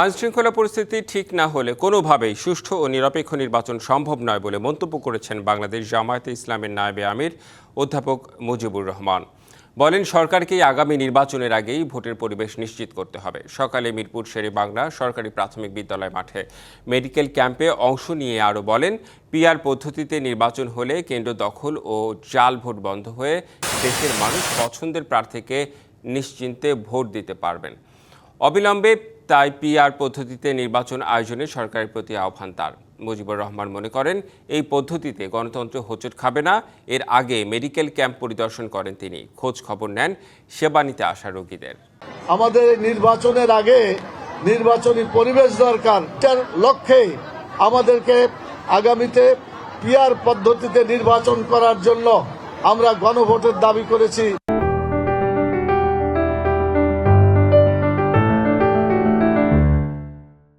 আইন শৃঙ্খলা পরিস্থিতি ঠিক না হলে কোনোভাবেই সুষ্ঠু ও নিরপেক্ষ নির্বাচন সম্ভব নয় বলে মন্তব্য করেছেন বাংলাদেশ জামায়াতে ইসলামের নায়েবে আমির অধ্যাপক মুজিবুর রহমান। বলেন, সরকারকেই আগামী নির্বাচনের আগেই ভোটের পরিবেশ নিশ্চিত করতে হবে। সকালে মিরপুর শেরে বাংলা সরকারি প্রাথমিক বিদ্যালয় মাঠে মেডিকেল ক্যাম্পে অংশ নিয়ে আরও বলেন, পিআর পদ্ধতিতে নির্বাচন হলে কেন্দ্র দখল ও জাল ভোট বন্ধ হয়ে দেশের মানুষ পছন্দের প্রার্থীকে নিশ্চিন্তে ভোট দিতে পারবেন। অবিলম্বে তাই পিআর পদ্ধতিতে নির্বাচন আয়োজনে সরকারের প্রতি আহ্বান তার। মুজিবুর রহমান মনে করেন, এই পদ্ধতিতে গণতন্ত্র হোঁচট খাবে না, এর আগে মেডিকেল ক্যাম্প পরিদর্শন করেন তিনি। খোঁজ খবর নেন সেবা নিতে আসা রোগীদের। আমাদের নির্বাচনের আগে নির্বাচনী পরিবেশ দরকার। লক্ষ্যে আমাদেরকে আগামীতে পিয়ার পদ্ধতিতে নির্বাচন করার জন্য আমরা গণভোটের দাবি করেছি।